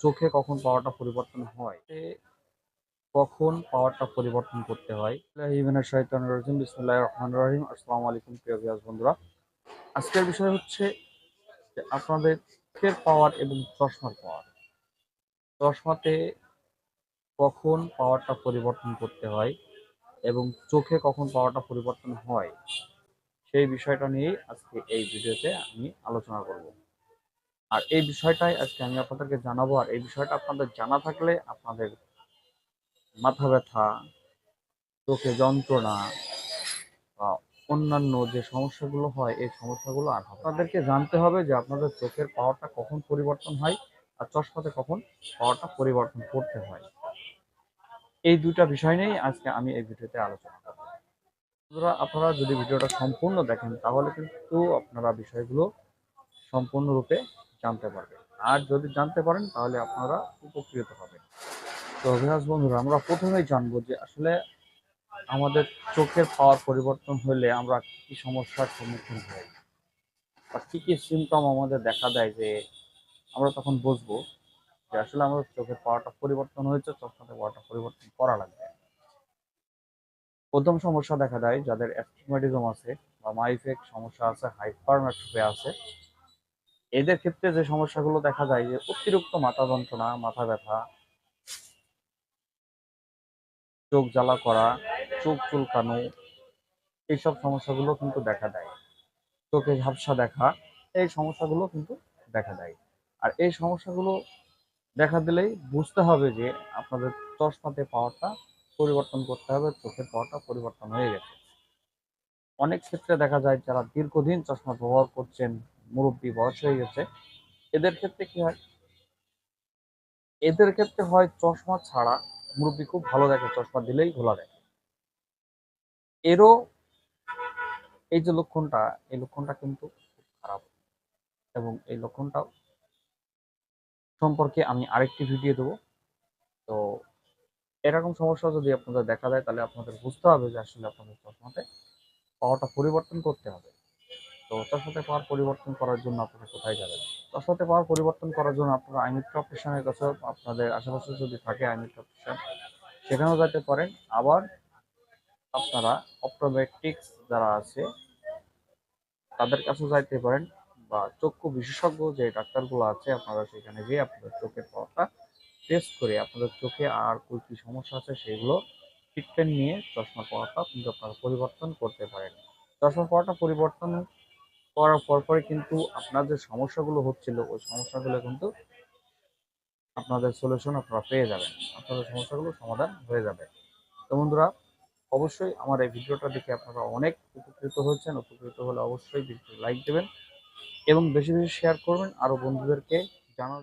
চোখে কখন পাওয়ারটা পরিবর্তন হয় কখন পাওয়ারটা পরিবর্তন করতে হয়। ইভেনের শৈতান রাজিম বিসমুল্লাহ রহমান রহিম। আসসালামু আলাইকুম, প্রিয় ভিউয়ার্স বন্ধুরা। আজকের বিষয় হচ্ছে যে আপনাদের চোখের পাওয়ার এবং চশমার পাওয়ার। চশমাতে কখন পাওয়ারটা পরিবর্তন করতে হয় এবং চোখে কখন পাওয়ারটা পরিবর্তন হয়, সেই বিষয়টা নিয়েই আজকে এই ভিডিওতে আমি আলোচনা করব। আর এই বিষয়টাই আজকে আমি আপনাদেরকে জানাব। আর এই বিষয়টা আপনাদের জানা থাকলে আপনাদের মাথা ব্যথা, চোখে যন্ত্রণা বা অন্যান্য যে সমস্যাগুলো হয়, এই সমস্যাগুলো আর আপনাদেরকে জানতে হবে যে আপনাদের চোখের পাওয়ারটা কখন পরিবর্তন হয় আর চশমাতে কখন পাওয়ারটা পরিবর্তন করতে হয়। এই দুটা বিষয় নিয়েই আজকে আমি এই ভিডিওতে আলোচনা করব। আপনারা যদি ভিডিওটা সম্পূর্ণ দেখেন, তাহলে কিন্তু আপনারা বিষয়গুলো সম্পূর্ণরূপে জানতে পারবেন। আর যদি জানতে পারেন, তাহলে আপনারা উপকৃত হবেন। তো অভিহাস বন্ধুরা, আমরা প্রথমেই জানব যে আসলে আমাদের চোখের পাওয়ার পরিবর্তন হলে আমরা কি সমস্যার সম্মুখীন হই বা কি কি সিমটম আমাদের দেখা দেয় যে আমরা তখন বুঝব যে আসলে আমাদের চোখের পাওয়ারটা পরিবর্তন হয়েছে চশমাতে পাওয়ারটা পরিবর্তন করা লাগবে। প্রথম সমস্যা দেখা দেয় যাদের অ্যাস্টিগমেটিজম আছে বা মাইফেক সমস্যা আছে হাইপারমেট্রোপে আছে। এদের ক্ষেত্রে যে সমস্যাগুলো দেখা যায় যে অতিরিক্ত মাথা যন্ত্রণা, মাথা ব্যথা, চোখ জ্বালা করা, চোখ চুলকানো, এইসব সমস্যাগুলো কিন্তু দেখা দেয়। চোখে ঝাপসা দেখা, এই সমস্যাগুলো কিন্তু দেখা দেয়। আর এই সমস্যাগুলো দেখা দিলেই বুঝতে হবে যে আপনাদের চশমাতে পাওয়ারটা পরিবর্তন করতে হবে, চোখের পাওয়ারটা পরিবর্তন হয়ে গেছে। অনেক ক্ষেত্রে দেখা যায় যারা দীর্ঘদিন চশমা ব্যবহার করছেন মুরব্বী বয়স হয়ে গেছে, এদের ক্ষেত্রে কি হয়? এদের ক্ষেত্রে হয় চশমা ছাড়া মুরব্বী খুব ভালো দেখে, চশমা দিলেই ঘোলা দেখে। এরও এই যে লক্ষণটা, এই লক্ষণটা কিন্তু খারাপ এবং এই লক্ষণটাও সম্পর্কে আমি আরেকটি ভিডিও দেবো। তো এরকম সমস্যা যদি আপনাদের দেখা দেয়, তাহলে আপনাদের বুঝতে হবে যে আসলে আপনাদের চশমাতে পাওয়াটা পরিবর্তন করতে হবে। তো চশমাতে পাওয়ার পরিবর্তন করার জন্য আপনারা কোথায় যাবেন? চশমাতে পাওয়ার পরিবর্তন করার জন্য আপনারা আইমিত্র অপারেশনের কাছে আপনাদের আশেপাশে যদি থাকে আইমিত্র অপারেশন সেখানেও যেতে পারেন। আবার আপনারা অপটোমেট্রিক্স যারা আছে, তাদের কাছেও যাইতে পারেন বা চক্ষু বিশেষজ্ঞ যে ডাক্তারগুলো আছে, আপনারা সেখানে গিয়ে আপনাদের চোখের পাওয়ারটা টেস্ট করে আপনাদের চোখে আর কোন কি সমস্যা আছে সেগুলো ট্রিটমেন্ট নিয়ে চশমা পাওয়ারটা কিন্তু আপনারা পরিবর্তন করতে পারেন। চশমা পাওয়ারটা পরিবর্তন করার পরপরই কিন্তু আপনার যে সমস্যাগুলো হচ্ছিল, ওই সমস্যাগুলো কিন্তু আপনাদের সলিউশন আপনারা পেয়ে যাবেন। আপনাদের সমস্যাগুলো সমাধান হয়ে যাবে। তো বন্ধুরা, অবশ্যই আমার এই ভিডিওটা দেখে আপনারা অনেক উপকৃত হয়েছেন। উপকৃত হলে অবশ্যই ভিডিও লাইক দেবেন এবং বেশি বেশি শেয়ার করবেন। আরও বন্ধুদেরকে জানার